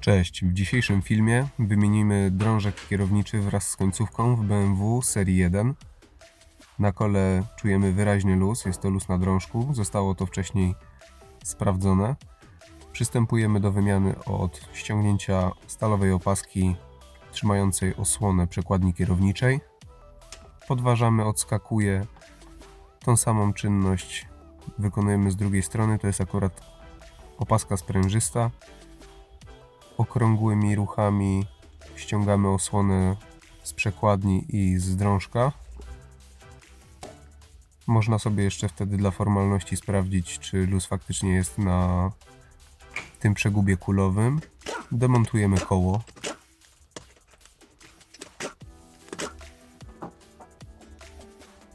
Cześć, w dzisiejszym filmie wymienimy drążek kierowniczy wraz z końcówką w BMW serii 1. Na kole czujemy wyraźny luz, jest to luz na drążku, zostało to wcześniej sprawdzone. Przystępujemy do wymiany od ściągnięcia stalowej opaski trzymającej osłonę przekładni kierowniczej. Podważamy, odskakuje. Tą samą czynność wykonujemy z drugiej strony, to jest akurat opaska sprężysta okrągłymi ruchami ściągamy osłonę z przekładni i z drążka. Można sobie jeszcze wtedy dla formalności sprawdzić, czy luz faktycznie jest na tym przegubie kulowym. Demontujemy koło.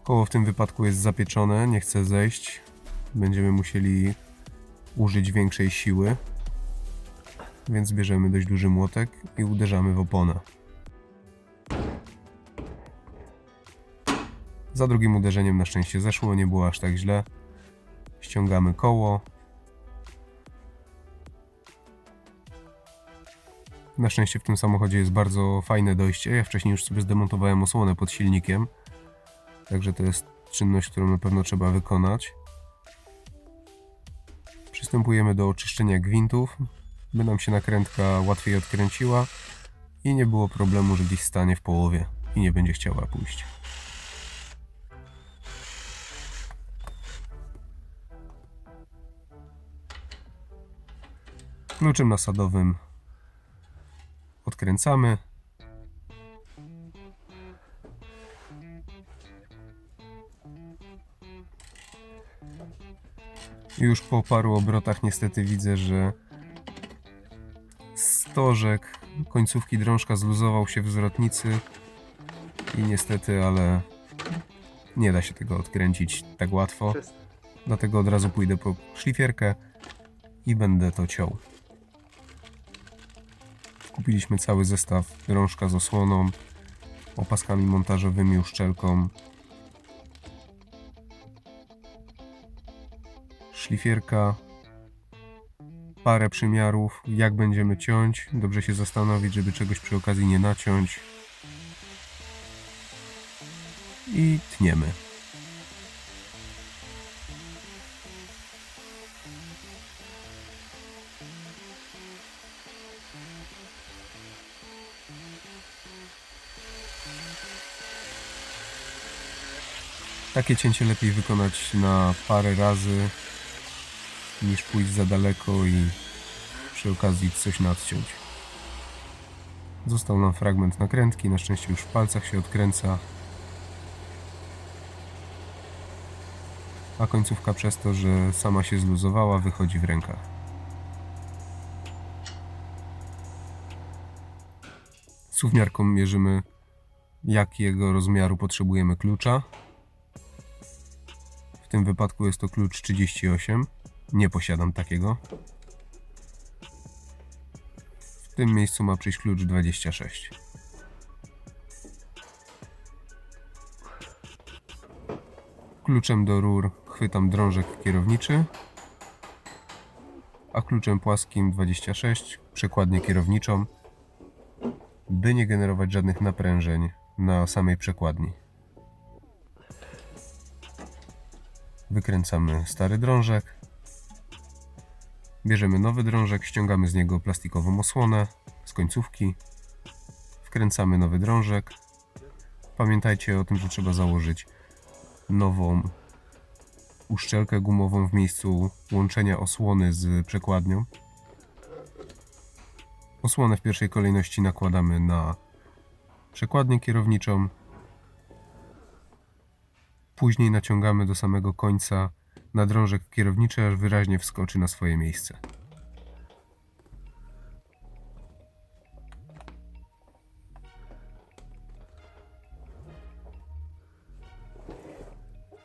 Koło w tym wypadku jest zapieczone, nie chce zejść. Będziemy musieli użyć większej siły więc bierzemy dość duży młotek i uderzamy w oponę. Za drugim uderzeniem na szczęście zeszło, nie było aż tak źle. Ściągamy koło. Na szczęście w tym samochodzie jest bardzo fajne dojście. Ja wcześniej już sobie zdemontowałem osłonę pod silnikiem. Także to jest czynność, którą na pewno trzeba wykonać. Przystępujemy do oczyszczenia gwintów by nam się nakrętka łatwiej odkręciła i nie było problemu, że gdzieś stanie w połowie i nie będzie chciała pójść. Kluczem nasadowym odkręcamy. Już po paru obrotach niestety widzę, że końcówki drążka zluzował się w zwrotnicy i niestety, ale nie da się tego odkręcić tak łatwo. Dlatego od razu pójdę po szlifierkę i będę to ciął. Kupiliśmy cały zestaw drążka z osłoną, opaskami montażowymi, uszczelką, szlifierka, parę przymiarów, jak będziemy ciąć. Dobrze się zastanowić, żeby czegoś przy okazji nie naciąć. I tniemy. Takie cięcie lepiej wykonać na parę razy niż pójść za daleko i przy okazji coś nadciąć. Został nam fragment nakrętki, na szczęście już w palcach się odkręca. A końcówka przez to, że sama się zluzowała, wychodzi w rękach. Suwmiarką mierzymy jakiego rozmiaru potrzebujemy klucza. W tym wypadku jest to klucz 38. Nie posiadam takiego. W tym miejscu ma przyjść klucz 26. Kluczem do rur chwytam drążek kierowniczy, a kluczem płaskim 26 przekładnię kierowniczą, by nie generować żadnych naprężeń na samej przekładni. Wykręcamy stary drążek. Bierzemy nowy drążek, ściągamy z niego plastikową osłonę z końcówki. Wkręcamy nowy drążek. Pamiętajcie o tym, że trzeba założyć nową uszczelkę gumową w miejscu łączenia osłony z przekładnią. Osłonę w pierwszej kolejności nakładamy na przekładnię kierowniczą. Później naciągamy do samego końca na drążek kierowniczy, aż wyraźnie wskoczy na swoje miejsce.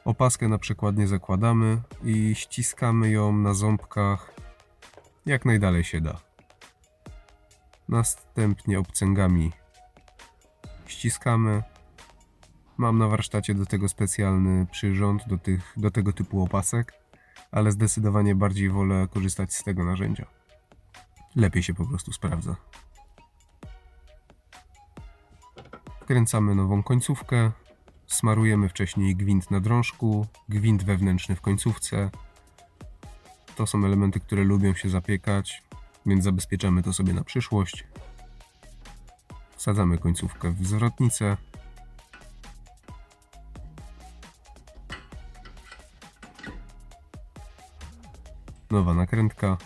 Opaskę na przykładnie zakładamy i ściskamy ją na ząbkach jak najdalej się da. Następnie obcęgami ściskamy. Mam na warsztacie do tego specjalny przyrząd, do, tych, do tego typu opasek, ale zdecydowanie bardziej wolę korzystać z tego narzędzia. lepiej się po prostu sprawdza. Wkręcamy nową końcówkę, smarujemy wcześniej gwint na drążku, gwint wewnętrzny w końcówce. To są elementy, które lubią się zapiekać, więc zabezpieczamy to sobie na przyszłość. Wsadzamy końcówkę w zwrotnicę. Nowa nakrętka.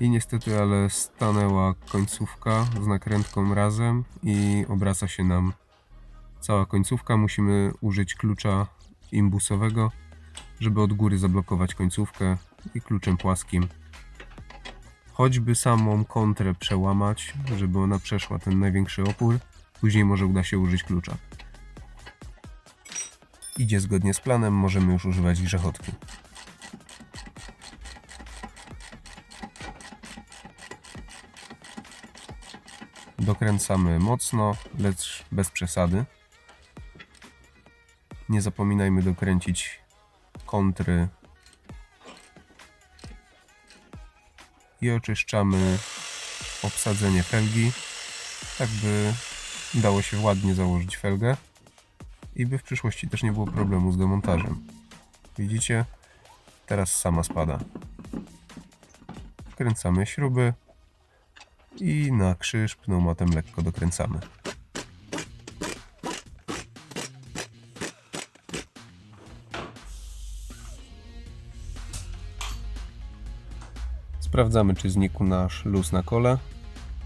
I niestety, ale stanęła końcówka z nakrętką razem i obraca się nam cała końcówka. Musimy użyć klucza imbusowego, żeby od góry zablokować końcówkę i kluczem płaskim. Choćby samą kontrę przełamać, żeby ona przeszła ten największy opór, później może uda się użyć klucza. Idzie zgodnie z planem, możemy już używać grzechotki. Dokręcamy mocno, lecz bez przesady. Nie zapominajmy dokręcić kontry i oczyszczamy obsadzenie felgi, tak by dało się ładnie założyć felgę i by w przyszłości też nie było problemu z demontażem. Widzicie? Teraz sama spada. Wkręcamy śruby i na krzyż pneumatem lekko dokręcamy. Sprawdzamy, czy znikł nasz luz na kole.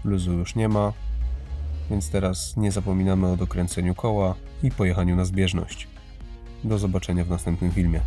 Luzu już nie ma, więc teraz nie zapominamy o dokręceniu koła i pojechaniu na zbieżność. Do zobaczenia w następnym filmie.